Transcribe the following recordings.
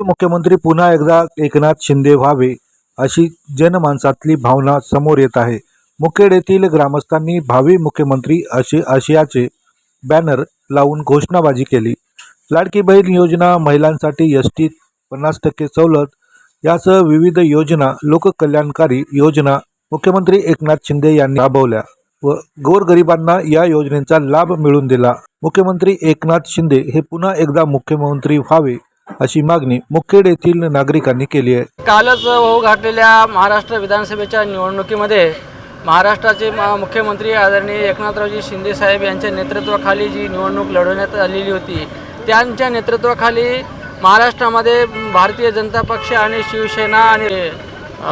मुख्यमंत्री पुन्हा एकदा एकनाथ शिंदे व्हावे अशी जनमानसातली भावना समोर येत आहे. मुखेड येथील ग्रामस्थांनी भावी मुख्यमंत्री अशी आशियाचे बॅनर लावून घोषणाबाजी केली. लाडकी बहीण योजना महिलांसाठी एस टीत पन्नास टक्के सवलत यासह विविध योजना लोककल्याणकारी योजना मुख्यमंत्री एकनाथ शिंदे यांनी राबवल्या व गोरगरिबांना या योजनेचा लाभ मिळवून दिला. मुख्यमंत्री एकनाथ शिंदे हे पुन्हा एकदा मुख्यमंत्री व्हावे अशी मागणी मुखेड येथील नागरिकांनी केली आहे. कालच होऊ घातलेल्या महाराष्ट्र विधानसभेच्या निवडणुकीमध्ये महाराष्ट्राचे मुख्यमंत्री आदरणीय एकनाथरावजी शिंदे साहेब यांच्या नेतृत्वाखाली जी निवडणूक लढवण्यात आलेली होती त्यांच्या नेतृत्वाखाली महाराष्ट्रामध्ये भारतीय जनता पक्ष आणि शिवसेना आणि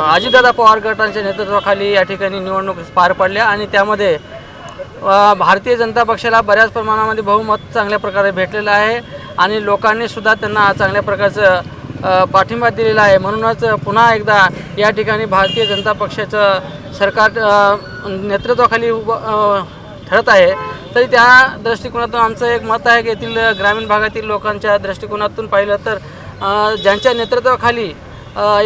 अजितदादा पवार गटांच्या नेतृत्वाखाली या ठिकाणी निवडणूक पार पडल्या आणि त्यामध्ये भारतीय जनता पक्षाला बऱ्याच प्रमाणामध्ये बहुमत चांगल्या प्रकारे भेटलेलं आहे. आणि लोकांनीसुद्धा त्यांना चांगल्या प्रकारचं पाठिंबा दिलेला आहे. म्हणूनच पुन्हा एकदा या ठिकाणी भारतीय जनता पक्षाचं सरकार नेतृत्वाखाली उभं ठरत आहे. तरी त्या दृष्टिकोनातून आमचं एक मत आहे की येथील ग्रामीण भागातील लोकांच्या दृष्टिकोनातून पाहिलं तर ज्यांच्या नेतृत्वाखाली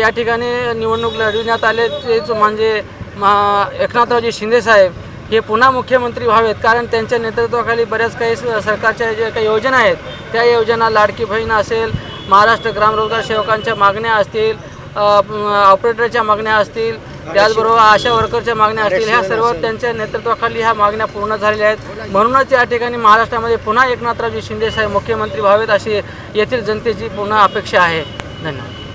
या ठिकाणी निवडणूक लढविण्यात आले तेच म्हणजे मा- एकनाथरावजी शिंदेसाहेब हे पुन्हा मुख्यमंत्री व्हावेत कारण त्यांच्या नेतृत्वाखाली बऱ्याच काही स- सरकारच्या ज्या काही योजना आहेत त्या योजना लाडकी बहीण असेल महाराष्ट्र ग्रामरोजगार सेवकांच्या मागण्या असतील ऑपरेटरच्या मागण्या असतील त्याचबरोबर आशा वर्करच्या मागण्या असतील ह्या सर्व त्यांच्या नेतृत्वाखाली ह्या मागण्या पूर्ण झालेल्या आहेत. म्हणूनच या ठिकाणी महाराष्ट्रामध्ये पुन्हा एकनाथरावजी शिंदेसाहेब मुख्यमंत्री व्हावेत अशी येथील जनतेची पुन्हा अपेक्षा आहे. धन्यवाद.